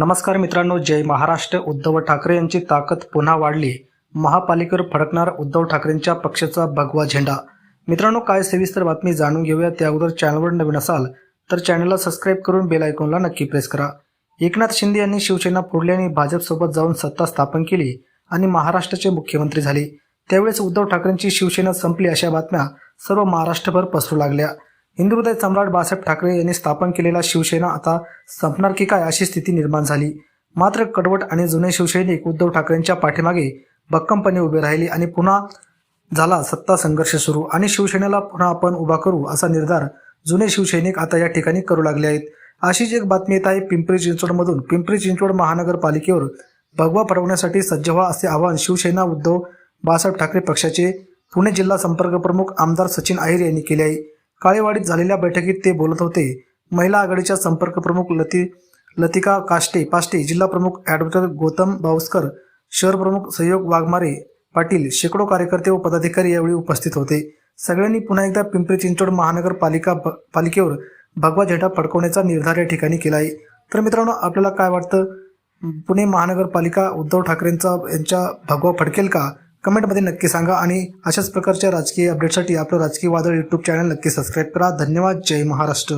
नमस्कार मित्रांनो जय महाराष्ट्र. उद्धव ठाकरे यांची ताकद पुन्हा वाढली. महापालिकेवर फडकणार उद्धव ठाकरेंच्या पक्षाचा भगवा झेंडा. मित्रांनो काय सविस्तर बातमी जाणून घेऊया. त्या अगोदर चॅनलवर नवीन असाल तर चॅनलला सबस्क्राईब करून बेल आयकॉनला नक्की प्रेस करा. एकनाथ शिंदे यांनी शिवसेना फोडली आणि भाजपसोबत जाऊन सत्ता स्थापन केली आणि महाराष्ट्राचे मुख्यमंत्री झाले. त्यावेळेस उद्धव ठाकरेंची शिवसेना संपली अशा बातम्या सर्व महाराष्ट्रभर पसरू लागल्या. हिंदुहृदय सम्राट बाळासाहेब ठाकरे यांनी स्थापन केलेला शिवसेना आता संपणार की काय अशी स्थिती निर्माण झाली. मात्र कडवट आणि जुने शिवसैनिक उद्धव ठाकरेंच्या पाठीमागे भक्कमपणे उभे राहिले आणि पुन्हा झाला सत्ता संघर्ष सुरू. आणि शिवसेनेला पुन्हा आपण उभा करू असा निर्धार जुने शिवसैनिक आता या ठिकाणी करू लागले आहेत. अशीच एक बातमी येत आहे पिंपरी चिंचवडमधून. पिंपरी चिंचवड महानगरपालिकेवर भगवा फडवण्यासाठी सज्ज व्हा असे आवाहन शिवसेना उद्धव बाळासाहेब ठाकरे पक्षाचे पुणे जिल्हा संपर्क प्रमुख आमदार सचिन अहिर यांनी केले आहे. काळेवाडीत झालेल्या बैठकीत ते बोलत होते. महिला आघाडीच्या संपर्क प्रमुख लती लतिका काष्टे पाष्टे जिल्हा प्रमुख ॲडव्होकेट गौतम बावस्कर शहर प्रमुख सहयोग वाघमारे पाटील शेकडो कार्यकर्ते व पदाधिकारी यावेळी उपस्थित होते. सगळ्यांनी पुन्हा एकदा पिंपरी चिंचवड महानगरपालिका ब- पालिकेवर भगवा झेंडा फडकवण्याचा निर्धार या ठिकाणी केला आहे. तर मित्रांनो आपल्याला काय वाटतं? पुणे महानगरपालिका उद्धव ठाकरेंचा यांच्या भगवा फडकेल का? कमेंटमध्ये नक्की सांगा आणि अशाच प्रकारच्या राजकीय अपडेटसाठी आपलं राजकीय वादळ यूट्यूब चॅनल नक्की सबस्क्राईब करा. धन्यवाद. जय महाराष्ट्र.